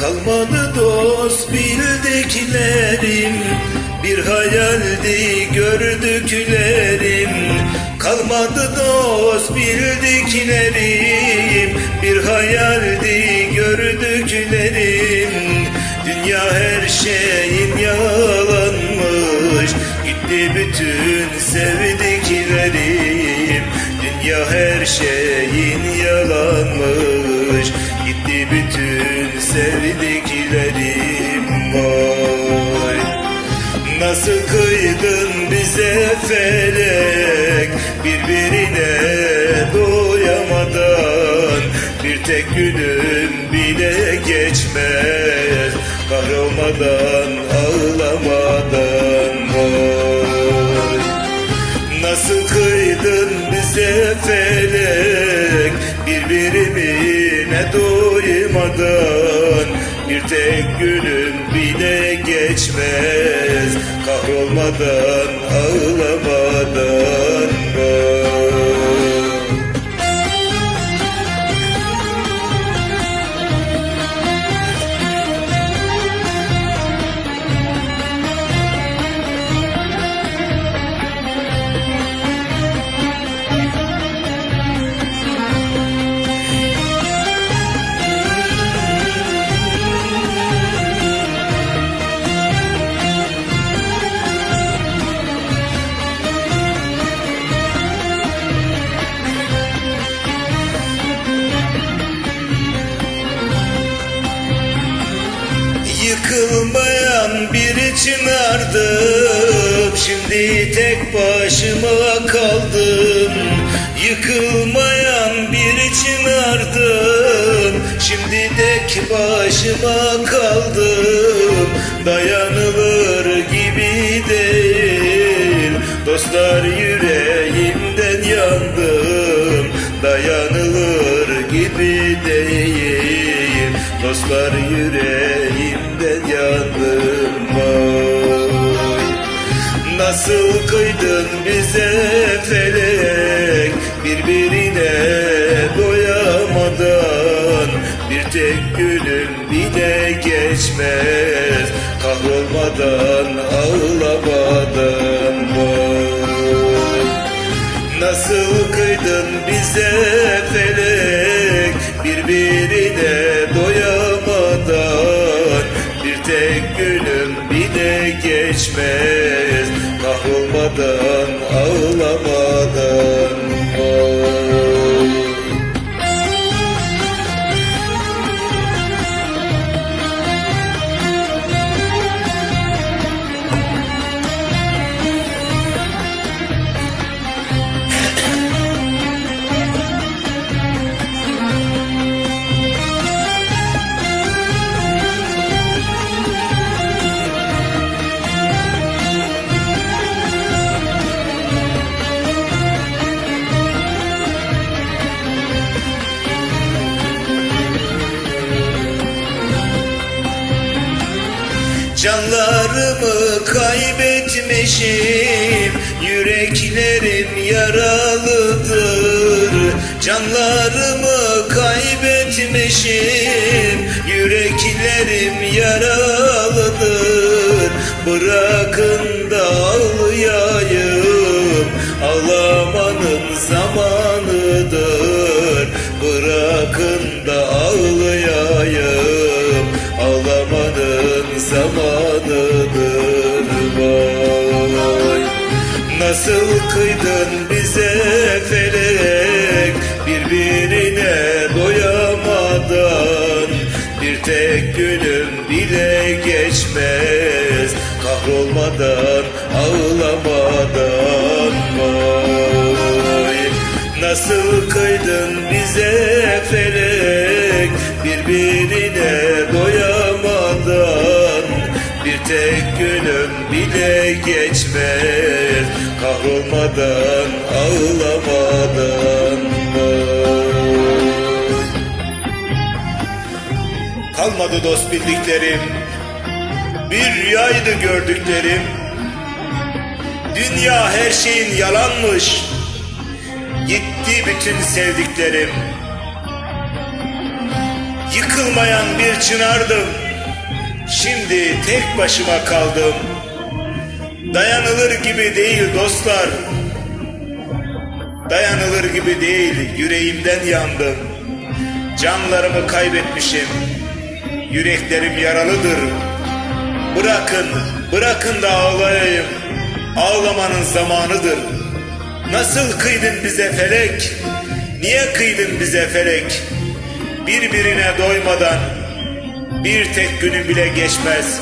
Kalmadı dost bildiklerim Bir hayaldi gördüklerim. Kalmadı dost bildiklerim Bir hayaldi gördüklerim. Dünya her şeyin yalanmış Gitti bütün sevdiklerim Dünya her şeyin Nasıl kıydın bize felek. Birbirine doyamadan Bir tek günüm bile geçmez. Kahrolmadan ağlamadan tek günüm bile geçmez Kahrolmadan ağlamadan Vay. Bir çınardım. Şimdi tek başıma kaldım. Yıkılmayan bir çınardım. Şimdi tek başıma kaldım. Dayanılır gibi değil. Dostlar Dostlar yüreğimden yandım vay Nasıl kıydın bize felek? Birbirine doyamadan Bir tek günüm bile geçmez. Kahrolmadan ağlamadan vay Nasıl kıydın bize felek? Birbirine doyamadan tek günüm bile geçmez. Kahrolmadan ağlamadan Canlarımı kaybetmişim Yüreklerim yaralıdır. Canlarımı kaybetmişim Yüreklerim yaralıdır. Bırakın da ağlayayım Ağlamanın zamanıdır. Bırakın da ağlayayım zamanıdır vay. Nasıl kıydın bize felek? Birbirine doyamadan Bir tek günüm bile geçmez. Kahrolmadan ağlamadan vay. Nasıl kıydın bize felek? Birbirine geçmez Kahrolmadan ağlamadan. Kalmadı dost bildiklerim. Bir rüyaydı gördüklerim. Dünya her şeyin yalanmış. Gitti bütün sevdiklerim. Yıkılmayan bir çınardım. Şimdi tek başıma kaldım. Dayanılır gibi değil dostlar. Dayanılır gibi değil, yüreğimden yandım. Canlarımı kaybetmişim. Yüreklerim yaralıdır. Bırakın, bırakın da ağlayayım. Ağlamanın zamanıdır. Nasıl kıydın bize felek? Niye kıydın bize felek? Birbirine doymadan bir tek günün bile geçmez.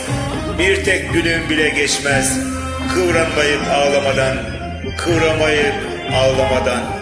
Bir tek günün bile geçmez. Kıvranmayıp ağlamadan, kıvramayıp ağlamadan.